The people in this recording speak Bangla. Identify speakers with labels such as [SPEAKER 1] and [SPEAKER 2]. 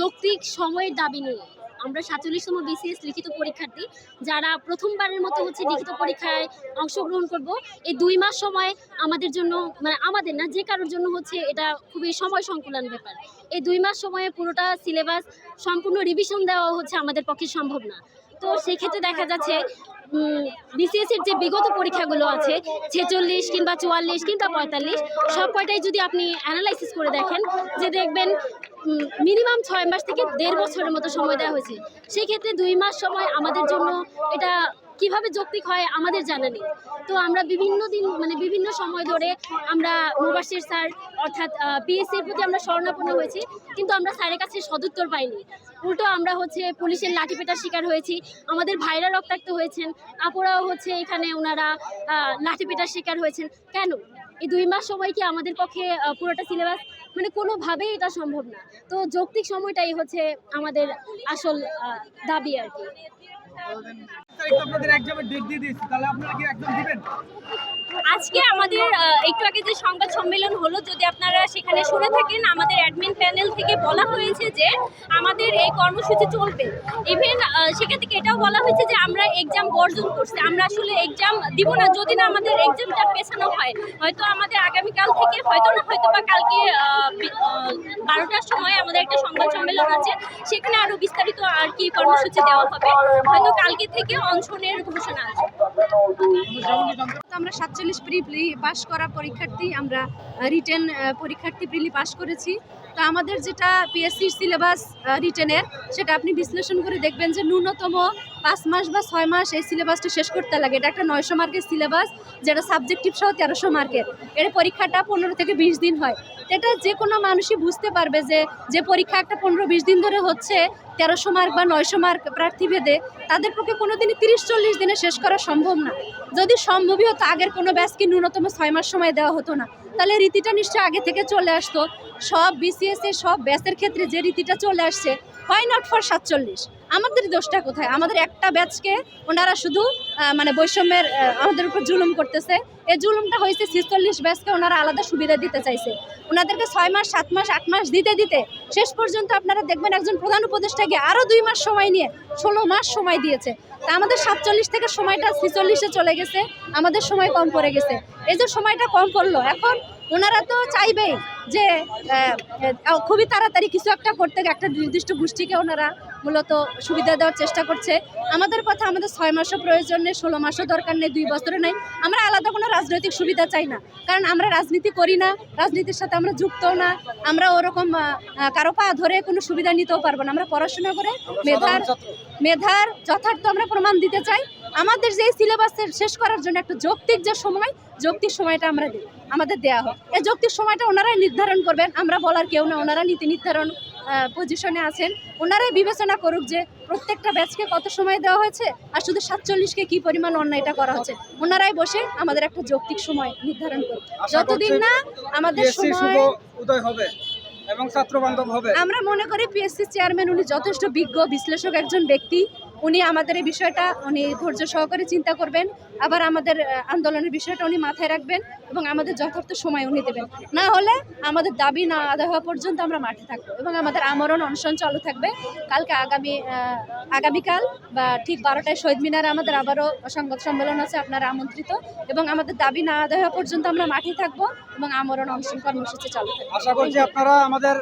[SPEAKER 1] যৌক্তিক সময়ের দাবি নিয়ে আমরা সাতচল্লিশতম বিসিএস লিখিত পরীক্ষার্থী যারা প্রথমবারের মতো হচ্ছে লিখিত পরীক্ষায় অংশগ্রহণ করব, এই দুই মাস সময় আমাদের জন্য মানে আমাদের না, যে কারোর জন্য হচ্ছে এটা খুবই সময় সংকুলন ব্যাপার। এই দুই মাস সময়ে পুরোটা সিলেবাস সম্পূর্ণ রিভিশন দেওয়া হচ্ছে আমাদের পক্ষে সম্ভব না। তো সেক্ষেত্রে দেখা যাচ্ছে বিসিএস এর যে বিগত পরীক্ষাগুলো আছে, ছেচল্লিশ কিংবা চুয়াল্লিশ কিংবা পঁয়তাল্লিশ, সব কয়টাই যদি আপনি অ্যানালাইসিস করে দেখেন, যে দেখবেন মিনিমাম ছয় মাস থেকে দেড় বছরের মতো সময় দেওয়া হয়েছে। সেই ক্ষেত্রে দুই মাস সময় আমাদের জন্য এটা কীভাবে যৌক্তিক হয় আমাদের জানা নেই। তো আমরা বিভিন্ন দিন মানে বিভিন্ন সময় ধরে আমরা মুবাসির স্যার, অর্থাৎ পিএসসির প্রতি আমরা শরণাপন্ন হয়েছি, কিন্তু আমরা স্যারের কাছে সদুত্তর পাইনি। উল্টো আমরা হচ্ছে পুলিশের লাঠিপেটার শিকার হয়েছি। আমাদের ভাইরা রক্তাক্ত হয়েছেন। আপুরাও হচ্ছে এখানে ওনারা আহ, লাঠিপেটার শিকার হয়েছেন। কেন? এই দুই মাস সময় কি আমাদের পক্ষে পুরোটা সিলেবাস? মানে কোনোভাবেই এটা সম্ভব না। তো যৌক্তিক সময়টাই হচ্ছে আমাদের আসল দাবি আর কি।
[SPEAKER 2] আপনাদের ডেট দিয়ে দিয়েছি। তাহলে আপনারা কি এক্সাম দিবেন?
[SPEAKER 1] আজকে আমাদের একটু আগে যে সংবাদ সম্মেলন হলো, যদি আপনারা সেখানে শুনে থাকেন, আমাদের অ্যাডমিন প্যানেল থেকে বলা হয়েছে যে আমাদের এই কর্মসূচি চলবে। ইভেন সেখান থেকে এটাও বলা হয়েছে যে আমরা এক্সাম বর্জন করছি। আমরা আসলে এক্সাম দিব না, যদি না আমাদের এক্সামটা পেছানো হয়। হয়তো আমাদের আগামীকাল থেকে, হয়তো না, হয়তো বা কালকে বারোটার সময় আমাদের একটা সংবাদ সম্মেলন আছে। সেখানে আরও বিস্তারিত আর কি কর্মসূচি দেওয়া হবে। হয়তো কালকে থেকে অনশনের ঘোষণা আছে
[SPEAKER 3] আমরা সাতচল্লিশ প্রিলি পাশ করা পরীক্ষার্থী, আমরা রিটেন পরীক্ষার্থী প্রিলি পাশ করেছি। তো আমাদের যেটা পিএসসির সিলেবাস রিটেনের সেটা আপনি বিশ্লেষণ করে দেখবেন যে ন্যূনতম পাঁচ মাস বা ছয় মাস এই সিলেবাসটা শেষ করতে লাগে। এটা একটা নয়শো মার্কের সিলেবাস যেটা সাবজেক্টিভ সহ তেরোশো মার্কের এর পরীক্ষাটা পনেরো থেকে বিশ দিন হয়। এটা যে কোনো মানুষই বুঝতে পারবে যে যে পরীক্ষা একটা পনেরো বিশ দিন ধরে হচ্ছে, তেরোশো মার্ক বা নয়শো মার্ক প্রার্থী ভেদে, তাদের পক্ষে কোনো দিনই তিরিশ চল্লিশ দিনে শেষ করা সম্ভব না। যদি সম্ভবই হতো, আগের কোনো ব্যাচকে ন্যূনতম ছয় মাস সময় দেওয়া হতো না। তাহলে রীতিটা নিশ্চয়ই আগে থেকে চলে আসতো। সব বিসিএস এর সব ব্যাচের ক্ষেত্রে যে রীতিটা চলে আসছে হয় নট ফর সাতচল্লিশ? আমাদের দোষটা কোথায়? আমাদের একটা ব্যাচকে ওনারা শুধু মানে বৈষম্যের আমাদের উপর জুলুম করতেছে। এই জুলুমটা হয়েছে ছিচল্লিশ ব্যাচকে ওনারা আলাদা সুবিধা দিতে চাইছে। ওনাদেরকে ছয় মাস, সাত মাস, আট মাস দিতে দিতে শেষ পর্যন্ত আপনারা দেখবেন একজন প্রধান উপদেষ্টাকে আরও দুই মাস সময় নিয়ে ষোলো মাস সময় দিয়েছে। তা আমাদের সাতচল্লিশ থেকে সময়টা ছিচল্লিশে চলে গেছে, আমাদের সময় কম পড়ে গেছে। এই যে সময়টা কম পড়ল এখন ওনারা তো চাইবেই যে খুবই তাড়াতাড়ি কিছু একটা করতে, একটা নির্দিষ্ট গোষ্ঠীকে ওনারা মূলত সুবিধা দেওয়ার চেষ্টা করছে। আমাদের কথা আমাদের ছয় মাসও প্রয়োজন নেই, ষোলো মাসও দরকার নেই, দুই বছরে নেই। আমরা আলাদা কোনো রাজনৈতিক সুবিধা চাই না। কারণ আমরা রাজনীতি করি না, রাজনীতির সাথে আমরা যুক্তও না। আমরা ওরকম কারও পা ধরে কোনো সুবিধা নিতেও পারব না। আমরা পড়াশোনা করে মেধার মেধার যথার্থ আমরা প্রমাণ দিতে চাই। আমাদের যে সিলেবাসের শেষ করার জন্য একটা যৌক্তিক যে সময়, যৌক্তিক সময়টা আমরা দিই, আমাদের দেয়া হোক। এই যৌক্তিক সময়টা ওনারাই নির্ধারণ করবেন, আমরা বলার কেউ না, ওনারা নীতি নির্ধারণ পজিশনে আছেন ওনারাই বিবেচনা করুক যে প্রত্যেকটা ব্যাচকে কত সময় দেওয়া হয়েছে আর শুধু সাতচল্লিশকে কি পরিমাণ অন্যায়টা করা হচ্ছে। ওনারাই বসে আমাদের একটা যৌক্তিক সময় নির্ধারণ করুক। যতদিন না আমাদের সময়
[SPEAKER 2] উদয় হবে এবং ছাত্র বান্ধব হবে।
[SPEAKER 3] আমরা মনে করি পিএসসি চেয়ারম্যান উনি যথেষ্ট বিজ্ঞ বিশ্লেষক একজন ব্যক্তি। উনি আমাদের এই বিষয়টা, উনি ধৈর্য সহকারে চিন্তা করবেন, আবার আমাদের আন্দোলনের বিষয়টা উনি মাথায় রাখবেন এবং আমাদের যথার্থ সময় উনি দেবেন। না হলে আমাদের দাবি না আদায় হওয়া পর্যন্ত আমরা মাঠে থাকব এবং আমাদের আমরণ অনশন চালু থাকবে। কালকে আগামী আগামীকাল বা ঠিক বারোটায় শহীদ মিনারে আমাদের আবারও সংবাদ সম্মেলন আছে, আপনারা আমন্ত্রিত এবং আমাদের দাবি না আদায় হওয়া পর্যন্ত আমরা মাঠে থাকব এবং আমরণ অনশন কর্মসূচি চালু থাকবে।
[SPEAKER 2] আশা করছি আপনারা আমাদের